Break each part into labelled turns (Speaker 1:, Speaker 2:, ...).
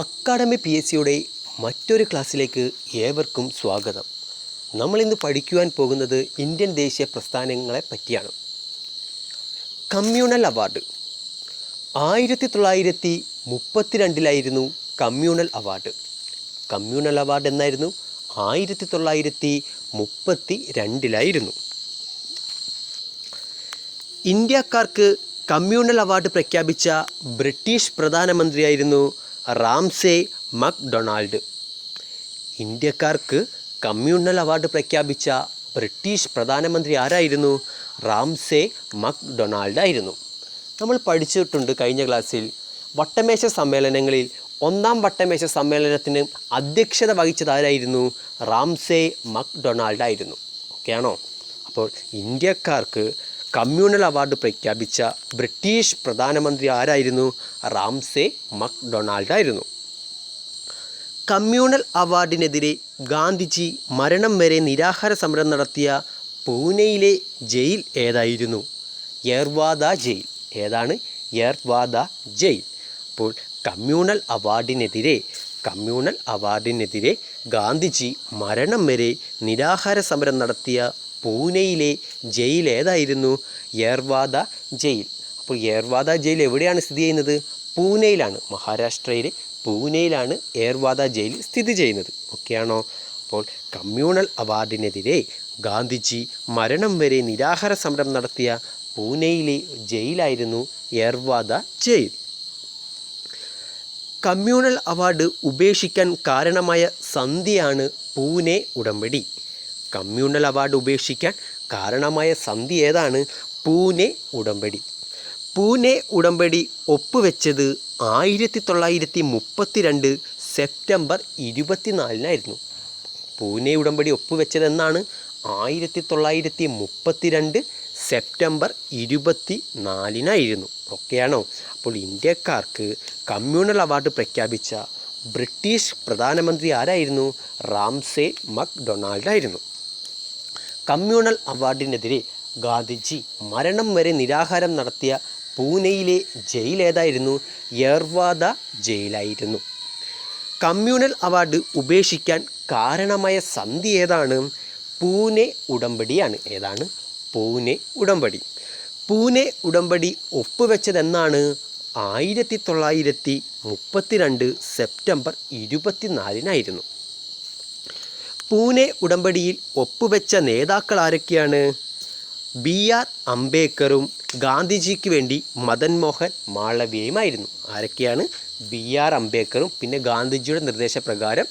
Speaker 1: Academy P S സിയുടെ മറ്റൊരു ക്ലാസ്സിലേക്ക് ഏവർക്കും സ്വാഗതം. നമ്മളിന്ന് പഠിക്കുവാൻ പോകുന്നത് ഇന്ത്യൻ ദേശീയ പ്രസ്ഥാനങ്ങളെ പറ്റിയാണ്. Communal award. ആയിരത്തി തൊള്ളായിരത്തി മുപ്പത്തിരണ്ടിലായിരുന്നു കമ്മ്യൂണൽ അവാർഡ്. കമ്മ്യൂണൽ അവാർഡ് എന്നായിരുന്നു ആയിരത്തി തൊള്ളായിരത്തി മുപ്പത്തി രണ്ടിലായിരുന്നു ഇന്ത്യക്കാർക്ക് കമ്മ്യൂണൽ അവാർഡ് പ്രഖ്യാപിച്ച ബ്രിട്ടീഷ് പ്രധാനമന്ത്രിയായിരുന്നു റാംസെ മക്ഡൊണാൾഡ്. ഇന്ത്യക്കാർക്ക് കമ്മ്യൂണൽ അവാർഡ് പ്രഖ്യാപിച്ച ബ്രിട്ടീഷ് പ്രധാനമന്ത്രി ആരായിരുന്നു? റാംസെ മക്ഡൊണാൾഡ് ആയിരുന്നു നമ്മൾ പഠിച്ചിട്ടുണ്ട് കഴിഞ്ഞ ക്ലാസ്സിൽ. വട്ടമേശ സമ്മേളനങ്ങളിൽ ഒന്നാം വട്ടമേശ സമ്മേളനത്തിന് അധ്യക്ഷത വഹിച്ചത് ആരായിരുന്നു? റാംസെ മക്ഡൊണാൾഡ് ആയിരുന്നു ആയിരുന്നു ആണോ? അപ്പോൾ ഇന്ത്യക്കാർക്ക് കമ്മ്യൂണൽ അവാർഡ് പ്രഖ്യാപിച്ച ബ്രിട്ടീഷ് പ്രധാനമന്ത്രി ആരായിരുന്നു? റാംസെ മക്ഡൊണാൾഡ് ആയിരുന്നു കമ്മ്യൂണൽ അവാർഡിനെതിരെ ഗാന്ധിജി മരണം വരെ നിരാഹാര സമരം നടത്തിയ പൂനെയിലെ ജയിൽ ഏതായിരുന്നു? യർവാദ ജയിൽ. ഏതാണ്? യർവാദ ജയിൽ. അപ്പോൾ കമ്മ്യൂണൽ അവാർഡിനെതിരെ കമ്മ്യൂണൽ അവാർഡിനെതിരെ ഗാന്ധിജി മരണം വരെ നിരാഹാര സമരം നടത്തിയ പൂനെയിലെ ജയിൽ ഏതായിരുന്നു? യർവാദ ജയിൽ. അപ്പോൾ യർവാദ ജയിൽ എവിടെയാണ് സ്ഥിതി ചെയ്യുന്നത്? പൂനെയിലാണ്. മഹാരാഷ്ട്രയിലെ പൂനെയിലാണ് ഏർവാദ ജയിൽ സ്ഥിതി ചെയ്യുന്നത്. ഓക്കെയാണോ അപ്പോൾ കമ്മ്യൂണൽ അവാർഡിനെതിരെ ഗാന്ധിജി മരണം വരെ നിരാഹാര സമരം നടത്തിയ പൂനെയിലെ ജയിലായിരുന്നു ഏർവാദ ജയിൽ. കമ്മ്യൂണൽ അവാർഡ് ഉപേക്ഷിക്കാൻ കാരണമായ സന്ധിയാണ് പൂനെ ഉടമ്പടി. കമ്മ്യൂണൽ അവാർഡ് ഉപേക്ഷിക്കാൻ കാരണമായ സന്ധി ഏതാണ്? പൂനെ ഉടമ്പടി. പൂനെ ഉടമ്പടി ഒപ്പുവെച്ചത് ആയിരത്തി തൊള്ളായിരത്തി മുപ്പത്തി രണ്ട് സെപ്റ്റംബർ ഇരുപത്തിനാലിനായിരുന്നു. പൂനെ ഉടമ്പടി ഒപ്പുവെച്ചത് എന്നാണ് ആയിരത്തി തൊള്ളായിരത്തി മുപ്പത്തി രണ്ട് സെപ്റ്റംബർ ഇരുപത്തി നാലിനായിരുന്നു ഓക്കെയാണോ അപ്പോൾ ഇന്ത്യക്കാർക്ക് കമ്മ്യൂണൽ അവാർഡ് പ്രഖ്യാപിച്ച ബ്രിട്ടീഷ് പ്രധാനമന്ത്രി ആരായിരുന്നു? റാംസെ മക് ഡൊണാൾഡ് ആയിരുന്നു കമ്മ്യൂണൽ അവാർഡിനെതിരെ ഗാന്ധിജി മരണം വരെ നിരാഹാരം നടത്തിയ പൂനെയിലെ ജയിൽ ഏതായിരുന്നു? യർവാദ ജയിലായിരുന്നു. കമ്മ്യൂണൽ അവാർഡ് ഉപേക്ഷിക്കാൻ കാരണമായ സന്ധി ഏതാണ്? പൂനെ ഉടമ്പടിയാണ്. ഏതാണ്? പൂനെ ഉടമ്പടി. പൂനെ ഉടമ്പടി ഒപ്പുവെച്ചതെന്നാണ് ആയിരത്തി തൊള്ളായിരത്തി മുപ്പത്തിരണ്ട് സെപ്റ്റംബർ ഇരുപത്തിനാലിനായിരുന്നു. പൂനെ ഉടമ്പടിയിൽ ഒപ്പുവെച്ച നേതാക്കൾ ആരൊക്കെയാണ്? ബി ആർ അംബേദ്കറും ഗാന്ധിജിക്ക് വേണ്ടി മദൻ മോഹൻ മാളവ്യയുമായിരുന്നു. ആരൊക്കെയാണ്? ബി ആർ അംബേദ്കറും പിന്നെ ഗാന്ധിജിയുടെ നിർദ്ദേശപ്രകാരം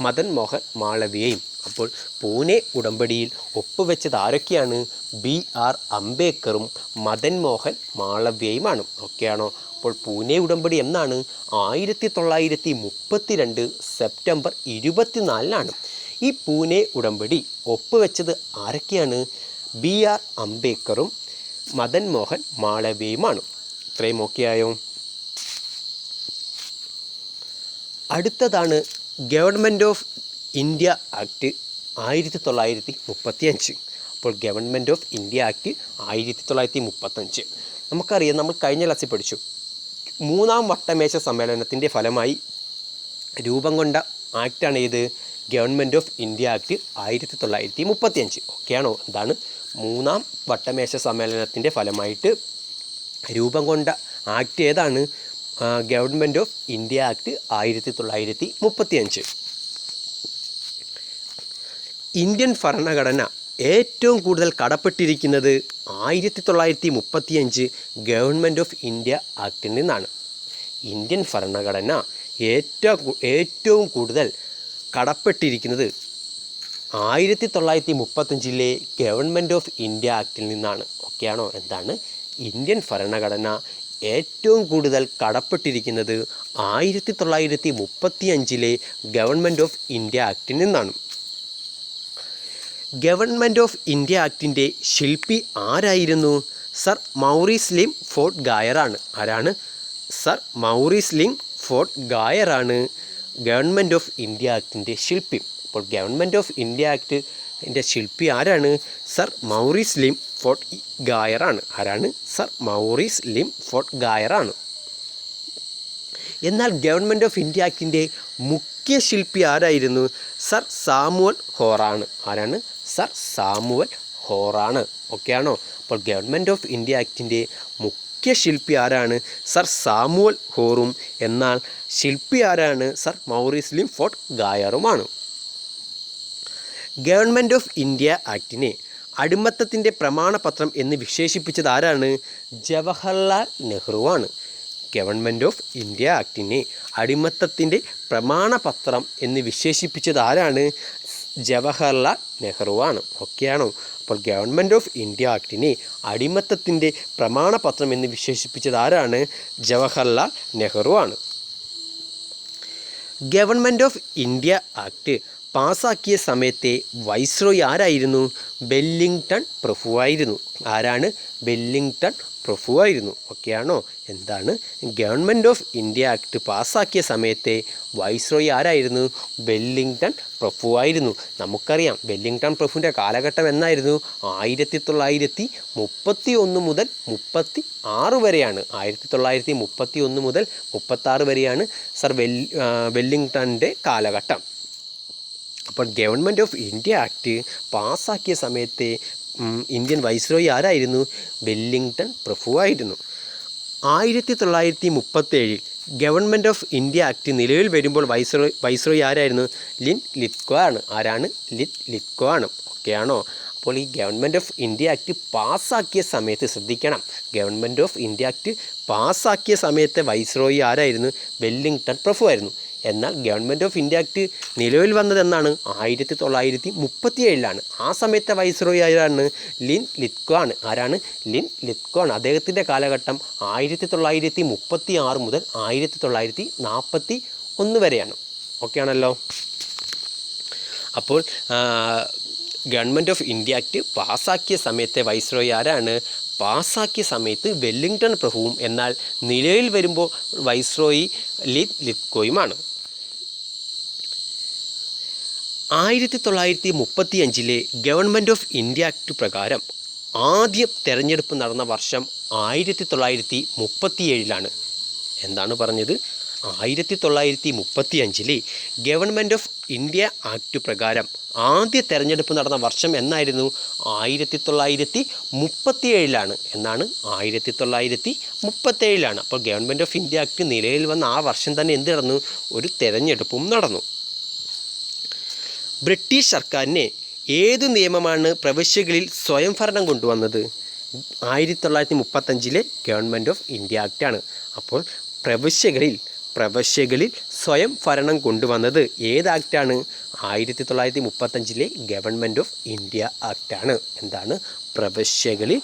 Speaker 1: മദൻ മോഹൻ മാളവ്യയും. അപ്പോൾ പൂനെ ഉടമ്പടിയിൽ ഒപ്പുവെച്ചത് ആരൊക്കെയാണ്? ബി ആർ അംബേദ്കറും മദൻ മോഹൻ മാളവ്യയുമാണ്. ഓക്കെയാണോ? അപ്പോൾ പൂനെ ഉടമ്പടി എന്നാണ് ആയിരത്തി തൊള്ളായിരത്തി മുപ്പത്തി രണ്ട് സെപ്റ്റംബർ ഇരുപത്തിനാലിനാണ്. ഈ പൂനെ ഉടമ്പടി ഒപ്പുവെച്ചത് ആരൊക്കെയാണ്? ബി ആർ അംബേദ്കറും മദൻ മോഹൻ മാളവ്യയുമാണ് ഇത്രയും ഓക്കെയായോ? അടുത്തതാണ് ഗവൺമെന്റ് ഓഫ് ഇന്ത്യ ആക്ട് ആയിരത്തി തൊള്ളായിരത്തി മുപ്പത്തി അഞ്ച് അപ്പോൾ ഗവൺമെന്റ് ഓഫ് ഇന്ത്യ ആക്ട് ആയിരത്തി തൊള്ളായിരത്തി മുപ്പത്തഞ്ച് നമുക്കറിയാം നമ്മൾ കഴിഞ്ഞ ക്ലാസ്സിൽ പഠിച്ചു. മൂന്നാം വട്ടമേശ സമ്മേളനത്തിന്റെ ഫലമായി രൂപം കൊണ്ട ആക്റ്റാണ് ഏത്? ഗവൺമെന്റ് ഓഫ് ഇന്ത്യ ആക്ട് ആയിരത്തി തൊള്ളായിരത്തി മുപ്പത്തി അഞ്ച് ഓക്കെയാണോ? എന്താണ്? മൂന്നാം വട്ടമേശ സമ്മേളനത്തിന്റെ ഫലമായിട്ട് രൂപം കൊണ്ട ആക്ട് ഏതാണ്? ഗവൺമെന്റ് ഓഫ് ഇന്ത്യ ആക്ട് ആയിരത്തി തൊള്ളായിരത്തി മുപ്പത്തി അഞ്ച് ഇന്ത്യൻ ഭരണഘടന ഏറ്റവും കൂടുതൽ കടപ്പെട്ടിരിക്കുന്നത് ആയിരത്തി തൊള്ളായിരത്തി മുപ്പത്തിയഞ്ച് ഗവൺമെന്റ് ഓഫ് ഇന്ത്യ ആക്ടിൽ നിന്നാണ്. ഇന്ത്യൻ ഭരണഘടന ഏറ്റവും ഏറ്റവും കൂടുതൽ കടപ്പെട്ടിരിക്കുന്നത് ആയിരത്തി തൊള്ളായിരത്തി മുപ്പത്തഞ്ചിലെ ഗവൺമെന്റ് ഓഫ് ഇന്ത്യ ആക്റ്റിൽ നിന്നാണ്. ഓക്കെയാണോ എന്താണ്? ഇന്ത്യൻ ഭരണഘടന ഏറ്റവും കൂടുതൽ കടപ്പെട്ടിരിക്കുന്നത് ആയിരത്തി തൊള്ളായിരത്തി മുപ്പത്തി അഞ്ചിലെ ഗവൺമെന്റ് ഓഫ് ഇന്ത്യ ആക്റ്റിൽ നിന്നാണ്. ഗവൺമെന്റ് ഓഫ് ഇന്ത്യ ആക്ടിന്റെ ശില്പി ആരായിരുന്നു? സർ മൗറീസ് ലിം ഫോർട്ട് ഗായറാണ് ആരാണ്? സർ മൗറീസ് ലിം ഫോർട്ട് ഗായറാണ് ഗവൺമെന്റ് ഓഫ് ഇന്ത്യ ആക്ടിന്റെ ശില്പി. അപ്പോൾ ഗവൺമെന്റ് ഓഫ് ഇന്ത്യ ആക്ടിന്റെ ശില്പി ആരാണ്? സർ മൗറീസ് ലിം ഫോർട്ട് ഗായറാണ് ആരാണ്? സർ മൗറീസ് ലിം ഫോർട്ട് ഗായറാണ് എന്നാൽ ഗവൺമെന്റ് ഓഫ് ഇന്ത്യ ആക്ടിന്റെ മുഖ്യ ശില്പി ആരായിരുന്നു? സർ സാമുവൽ ഹോറാണ് ആരാണ്? സർ സാമുവൽ ഹോറാണ് ആണോ. അപ്പോൾ ഗവൺമെന്റ് ഓഫ് ഇന്ത്യ ആക്ടിന്റെ മുഖ്യ ശില്പി ആരാണ്? സർ സാമുവൽ ഹോറും. എന്നാൽ ശില്പി ആരാണ്? സർ മൗറീസ് ലിം ഫോർട്ട് ഗായറുമാണ്. ഗവൺമെന്റ് ഓഫ് ഇന്ത്യ ആക്ടിനെ അടിമത്തത്തിന്റെ പ്രമാണപത്രം എന്ന് വിശേഷിപ്പിച്ചത് ആരാണ്? ജവഹർലാൽ നെഹ്റുവാണ്. ഗവൺമെന്റ് ഓഫ് ഇന്ത്യ ആക്ടിനെ അടിമത്തത്തിന്റെ പ്രമാണപത്രം എന്ന് വിശേഷിപ്പിച്ചത് ആരാണ്? ജവഹർലാൽ നെഹ്റുവാണ്. ഒക്കെയാണോ. അപ്പോൾ ഗവൺമെന്റ് ഓഫ് ഇന്ത്യ ആക്ടിനെ അടിമത്തത്തിന്റെ പ്രമാണപത്രം എന്ന് വിശേഷിപ്പിച്ചത് ആരാണ്? ജവഹർലാൽ നെഹ്റുവാണ്. ഗവൺമെന്റ് ഓഫ് ഇന്ത്യ ആക്ട് പാസാക്കിയ സമയത്തെ വൈസ്രോയി ആരായിരുന്നു? വെല്ലിംഗ്ടൺ പ്രഭുവായിരുന്നു ആരാണ്? വെല്ലിംഗ്ടൺ പ്രഭുവായിരുന്നു ഓക്കെയാണോ എന്താണ്? ഗവൺമെന്റ് ഓഫ് ഇന്ത്യ ആക്ട് പാസ്സാക്കിയ സമയത്തെ വൈസ്രോയി ആരായിരുന്നു? വെല്ലിംഗ്ടൺ പ്രഭുവായിരുന്നു നമുക്കറിയാം ബെല്ലിങ്ടൺ പ്രഭുവിന്റെ കാലഘട്ടം എന്നായിരുന്നു? ആയിരത്തി തൊള്ളായിരത്തി മുപ്പത്തി ഒന്ന് മുതൽ മുപ്പത്തി ആറ് വരെയാണ്. ആയിരത്തി തൊള്ളായിരത്തി മുപ്പത്തി ഒന്ന് മുതൽ മുപ്പത്താറ് വരെയാണ് സർ വെല്ലി കാലഘട്ടം. അപ്പോൾ ഗവൺമെന്റ് ഓഫ് ഇന്ത്യ ആക്ട് പാസ്സാക്കിയ സമയത്തെ ഇന്ത്യൻ വൈസ്രോയി ആരായിരുന്നു? വെല്ലിംഗ്ടൺ പ്രഭുവായിരുന്നു ആയിരത്തി തൊള്ളായിരത്തി മുപ്പത്തേഴിൽ ഗവൺമെന്റ് ഓഫ് ഇന്ത്യ ആക്ട് നിലവിൽ വരുമ്പോൾ വൈസ്രോയ് വൈസ്രോയി ആരായിരുന്നു? ലിൻ ലിത്കോ ആണ്. ആരാണ്? ലിത് ലിത്കോ ആണ്. ഓക്കെയാണോ അപ്പോൾ ഈ ഗവൺമെന്റ് ഓഫ് ഇന്ത്യ ആക്ട് പാസ്സാക്കിയ സമയത്ത് ശ്രദ്ധിക്കണം. ഗവൺമെന്റ് ഓഫ് ഇന്ത്യ ആക്ട് പാസ്സാക്കിയ സമയത്തെ വൈസ്രോയി ആരായിരുന്നു? വെല്ലിംഗ്ടൺ പ്രഭുവായിരുന്നു എന്നാൽ ഗവൺമെന്റ് ഓഫ് ഇന്ത്യ ആക്ട് നിലവിൽ വന്നത് എന്നാണ്. ആയിരത്തി തൊള്ളായിരത്തി മുപ്പത്തി ഏഴിലാണ് ആ സമയത്തെ വൈസ്രോയി ആരാണ്? ലിൻ ലിത്കോ ആണ് ആരാണ്? ലിൻ ലിത്കോ ആണ് അദ്ദേഹത്തിന്റെ കാലഘട്ടം ആയിരത്തി തൊള്ളായിരത്തി മുപ്പത്തി ആറ് മുതൽ ആയിരത്തി തൊള്ളായിരത്തി നാൽപ്പത്തി ഒന്ന് വരെയാണ്. ഓക്കെ ആണല്ലോ? അപ്പോൾ ഗവൺമെന്റ് ഓഫ് ഇന്ത്യ ആക്ട് പാസ്സാക്കിയ സമയത്തെ വൈസ്രോയി ആരാണ്? പാസ്സാക്കിയ സമയത്ത് വെല്ലിംഗ്ടൺ പ്രഭുവും എന്നാൽ നിലയിൽ വരുമ്പോൾ വൈസ്രോയി ലിത് ലിത്കോയുമാണ് ആയിരത്തി തൊള്ളായിരത്തി മുപ്പത്തി അഞ്ചിലെ ഗവൺമെന്റ് ഓഫ് ഇന്ത്യ ആക്ട് പ്രകാരം ആദ്യം തെരഞ്ഞെടുപ്പ് നടന്ന വർഷം ആയിരത്തി തൊള്ളായിരത്തി മുപ്പത്തിയേഴിലാണ് എന്താണ് പറഞ്ഞത്? ആയിരത്തി തൊള്ളായിരത്തി മുപ്പത്തി അഞ്ചിലെ ഗവൺമെന്റ് ഓഫ് ഇന്ത്യ ആക്ട് പ്രകാരം ആദ്യ തെരഞ്ഞെടുപ്പ് നടന്ന വർഷം എന്നായിരുന്നു? ആയിരത്തി തൊള്ളായിരത്തി മുപ്പത്തിയേഴിലാണ് എന്നാണ്? ആയിരത്തി തൊള്ളായിരത്തി മുപ്പത്തേഴിലാണ് അപ്പോൾ ഗവൺമെന്റ് ഓഫ് ഇന്ത്യ ആക്ട് നിലയിൽ വന്ന ആ വർഷം തന്നെ എന്ത് നടന്നു? ഒരു തെരഞ്ഞെടുപ്പും നടന്നു. ബ്രിട്ടീഷ് സർക്കാരിനെ ഏത് നിയമമാണ് പ്രവിശ്യകളിൽ സ്വയംഭരണം കൊണ്ടുവന്നത്? ആയിരത്തി തൊള്ളായിരത്തി മുപ്പത്തഞ്ചിലെ ഗവൺമെന്റ് ഓഫ് ഇന്ത്യ ആക്റ്റാണ് അപ്പോൾ പ്രവിശ്യകളിൽ പ്രവശ്യകളിൽ സ്വയം ഭരണം കൊണ്ടുവന്നത് ഏത് ആക്റ്റാണ് ആയിരത്തി തൊള്ളായിരത്തി മുപ്പത്തഞ്ചിലെ ഗവൺമെന്റ് ഓഫ് ഇന്ത്യ ആക്റ്റാണ് എന്താണ്? പ്രവശ്യകളിൽ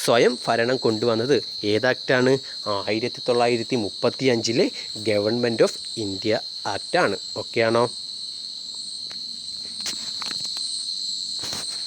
Speaker 1: സ്വയം ഭരണം കൊണ്ടുവന്നത് ഏത് ആക്റ്റാണ് ആയിരത്തി തൊള്ളായിരത്തി മുപ്പത്തി അഞ്ചിലെ ഗവൺമെന്റ് ഓഫ് ഇന്ത്യ ആക്റ്റാണ് ഓക്കെയാണോ